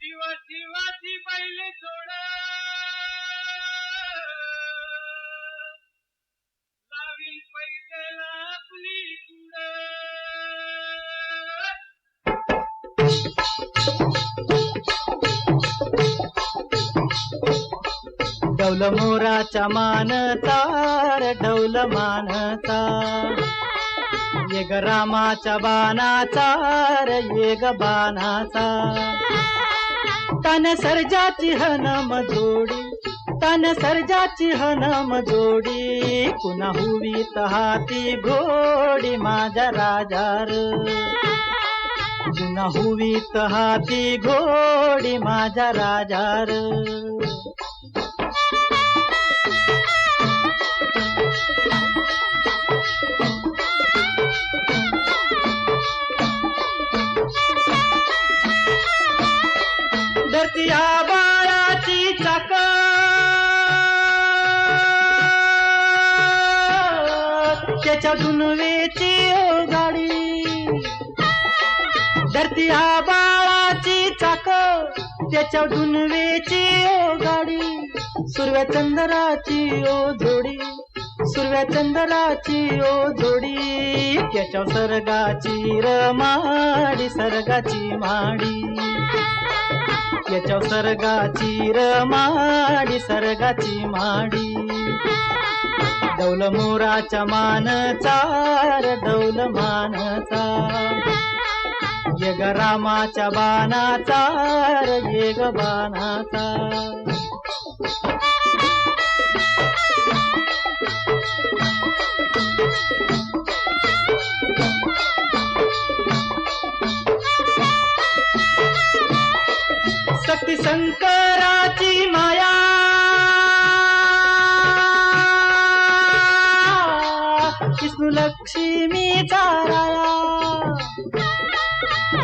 शिवा शिवाची पहिले सोड लावी आपली डौल मोराचा मानता डौल मानता. ये ग रामाच्या बाणाचा र ये ग बाणाचा. तन सर्जाची हनम जोडी तन सर्जाची हनम जोडी पुन्हा हुवी हाती घोडी माझ्या राजार. पुन्हा हुवीत हाती घोडी माझ्या राजार. या बाळाची चाक त्याच्या दुनवेची ओ गाडी धरती बाळाची चाक त्याच्या दुनवेची ओ गाडी सुरव्या चंद्राची ओ जोडी. सुरव्या चंद्राची ओ जोडी. त्याच्या सर्गाची रमाडी सर्गाची माडी. याच्या र रमाडी सर्गाची माडी. दौल मोराच्या मानचार दौल डौल मानचा. यग रामाच्या बाणाचा र येग बाणाचा. शंकराची माया. विष्णू लक्ष्मीचा राया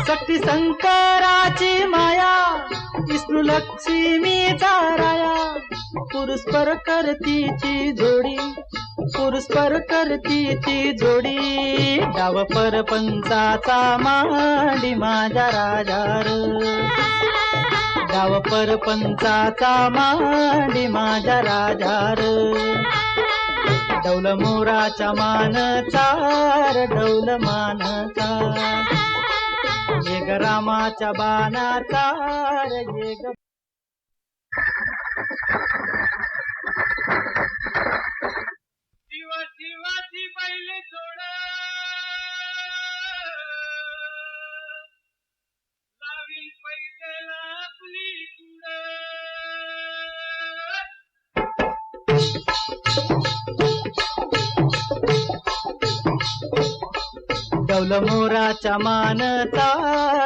शक्ती शंकराची माया. विष्णू लक्ष्मीचा राया पुरुषपर करतीची जोडी. पुरुषपर करतीची जोडी. डाव परपंचाचा मांडी माझ्या राजा डाव परपंचाचा मांडी माझ्या राजार. डौल मोराच्या मानचा र डौल मानचा येग रामाच्या बाणाचा र शिवा शिवाची पहिले सोड डौल मोराच्या मानता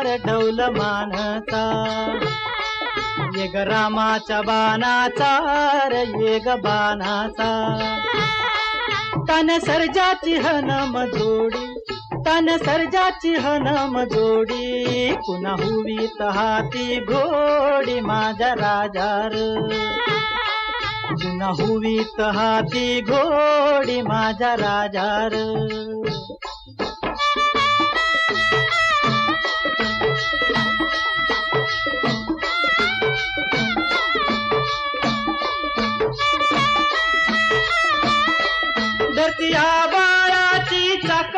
र डौल मानचा येग रामाच्या बाणाचा र ग बाणाचा. तन सर्जाची हनम जोडी तन सर्जाची हनम जोडी पुन्हा हुवी हाती घोडी माझ्या राजार. पुन्हा हुवीत हाती घोडी माझ्या राजार. धरती बाळाची चाक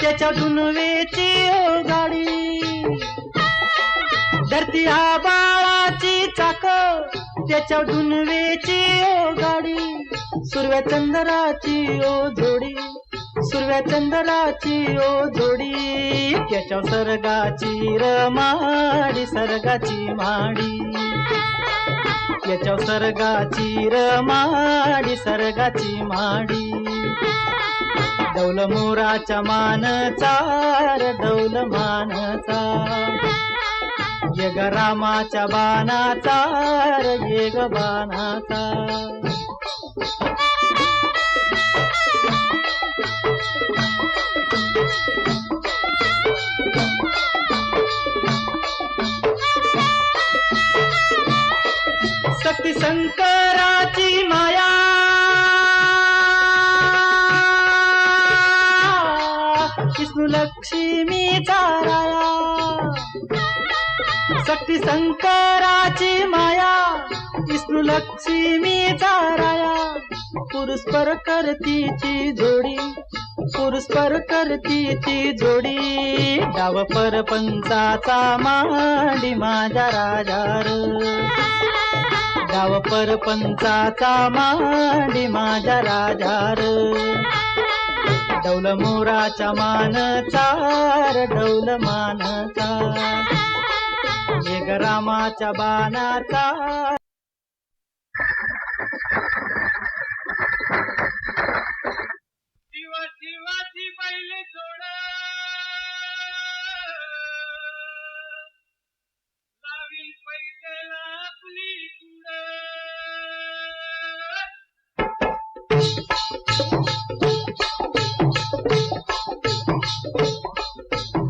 त्याच्या दुनवेची ओ गाडी धरती बाळाची चाक त्याच्या दुनवेची ओ गाडी सुरव्या चंद्राची ओ जोडी. सुरव्या चंद्राची ओ जोडी. त्याच्या सरगाची रमाडी सरगाची माडी. याच्या सर्गाची रमाडी सरगाची माडी. डौल मोराच्या मानचा र डौल मानचा. यग रामाच्या बाणाचा र येग बाणाचा. शंकराची माया. विष्णु लक्ष्मी राया शक्ती शंकराची माया. विष्णू लक्ष्मीचा राया पुरुस्पर करतीची जोडी. पुरस्पर करती ती जोडी. डाव पर पंचाचा मांडी माझ्या राजार परपंचाचा मांडी माझ्या राजार. डौल मोराच्या मानचार डौल मानचा. एक रामाच्या बाणाचा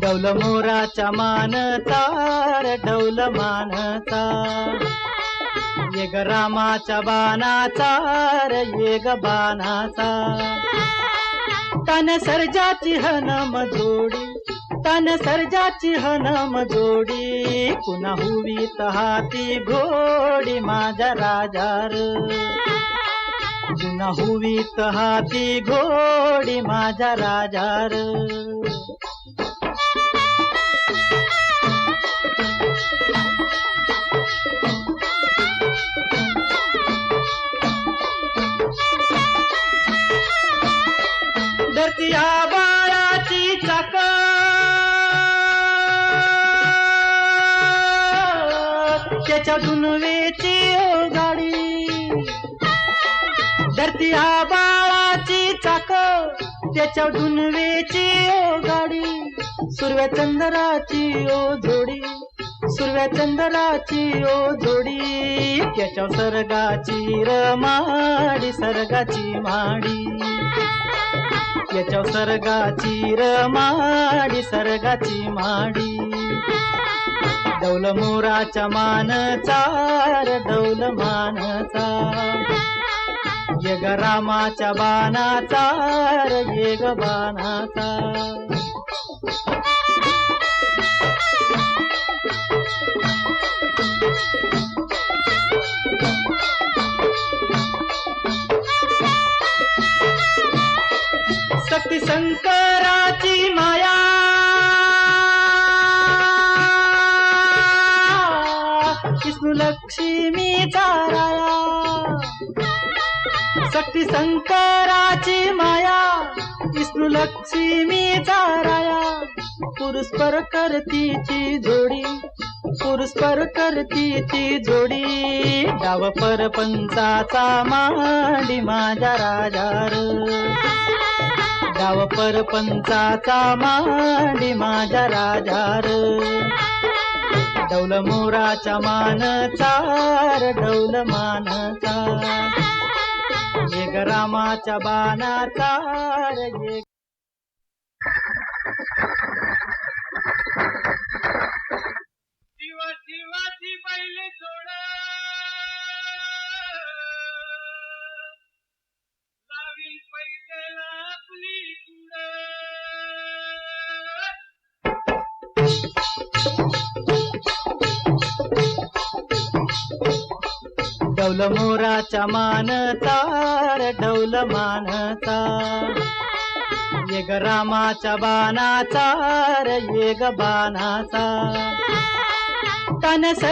डौल मोराचा मानचार डौल मानता. एक रामाच्या बाणाचार एक बाणाचा. तन सर्जाची हनम जोडी तन सर्जाची हनम जोडी पुन्हा हुवी हाती घोडी माझ्या राजार. पुन्हा हुवीत हाती घोडी माझ्या राजार धरतीया बाळाची चाक त्याच्या दुनवेची ओ गाडी धरती बाळाची चाक त्याच्या दुनवेची ओ गाडी सुरव्या चंद्राची ओ जोडी सुरव्या चंद्राची ओ जोडी. त्याच्या सर्गाची रमाडी सर्गाची माडी याच्या सर्गाची रमाडी सर्गाची माडी डौल मोराच्या मानचा डौल मानचा ग रामाच्या बाणाचार येग बाणाचा. सती शंकराची माया. विष्णू लक्ष्मीचा राया शक्ती शंकराची माया विष्णू लक्ष्मीचा राया. पुरुषपर करतीची जोडी पुरुस्पर करतीची जोडी. डाव परपंचाचा मांडी माझ्या राजार पर परपंचाचा मांडी माझ्या राजार डौल मोराच्या मानचार डौल मानचा एक रामाच्या बाणाचार डौल मोराचा मानता डौल मानचा एक रामाच्या रे एक बाणाचा. तन सर